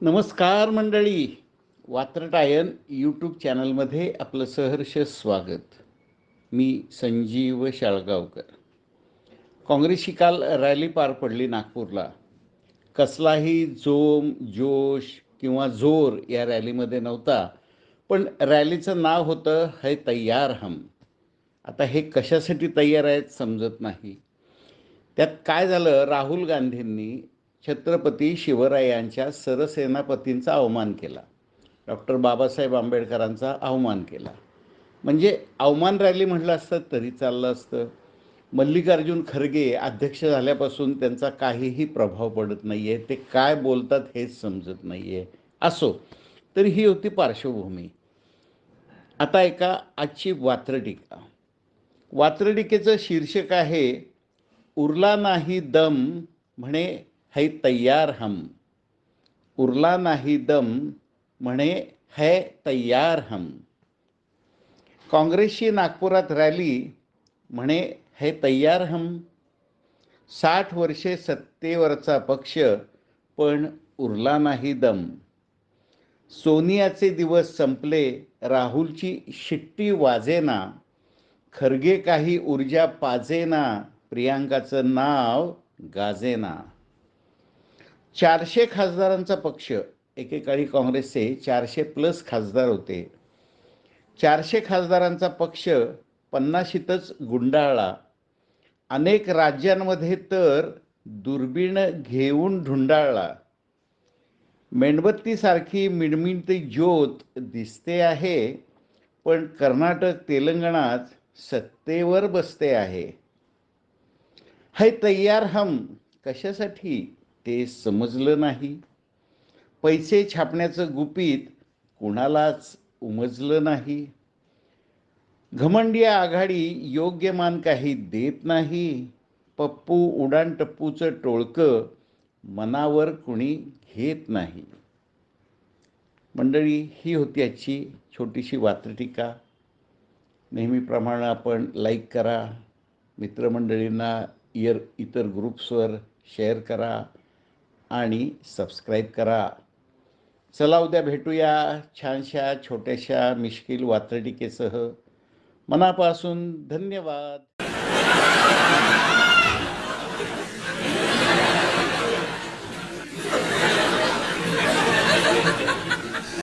नमस्कार मंडळी. वात्रटायन यूट्यूब चॅनलमध्ये आपलं सहर्ष स्वागत. मी संजीव शाळगावकर. काँग्रेसची काल रॅली पार पडली नागपूरला. कसलाही जोम जोश किंवा जोर या रॅलीमध्ये नव्हता. पण रॅलीचं नाव होतं है तयार हम. आता हे कशासाठी तयार आहेत समजत नाही. त्यात काय झालं? राहुल गांधींनी छत्रपती शिवरायांच्या सरसेनापतींचा अवमान केला. डॉक्टर बाबासाहेब आंबेडकरांचा अवमान केला. म्हणजे अवमान रॅली म्हटलं असतं तरी चाललं असतं. मल्लिकार्जुन खरगे अध्यक्ष झाल्यापासून त्यांचा काहीही प्रभाव पडत नाही आहे ते काय बोलतात हेच समजत नाही आहे असो तर ही होती पार्श्वभूमी. आता एका आजची वात्रटीका. वात्रटिकेचं शीर्षक आहे उरला नाही दम म्हणे है तयार हम। उरला नाही दम म्हणे है तयार हम। काँग्रेसची नागपुरात रॅली म्हणे है तयार हम। साठ वर्षे सत्तेवरचा पक्ष पण उरला नाही दम। सोनियाचे दिवस संपले राहुलची शिट्टी वाजेना। खरगे काही ऊर्जा पाजेना प्रियांकाचं नाव गाजेना। चारशे खासदारांचा पक्ष एकेकाळी काँग्रेसचे चारशे प्लस खासदार होते. चारशे खासदारांचा पक्ष पन्नाशीतच गुंडाळला. अनेक राज्यांमध्ये तर दुर्बीण घेऊन ढुंडाळला. मेणबत्तीसारखी मिणमिणती ज्योत दिसते आहे पण कर्नाटक तेलंगणात सत्तेवर बसते आहे. है तयार हम कशासाठी? ते समजलं नाही. पैसे छापण्याचं गुपित कुणालाच उमजलं नाही. घमंडी आघाडी योग्य मान काही देत नाही. पप्पू उडाणटप्पूचं टोळकं मनावर कुणी घेत नाही. मंडळी ही होती आजची छोटीशी वात्रटिका. नेहमीप्रमाणे आपण लाईक करा. मित्रमंडळींना इयर इतर ग्रुप्सवर शेअर करा. आणि सबस्क्राईब करा. चला उद्या भेटूया छानशा छोट्याशा मिश्किल वात्रटिकेसह. मनापासून धन्यवाद.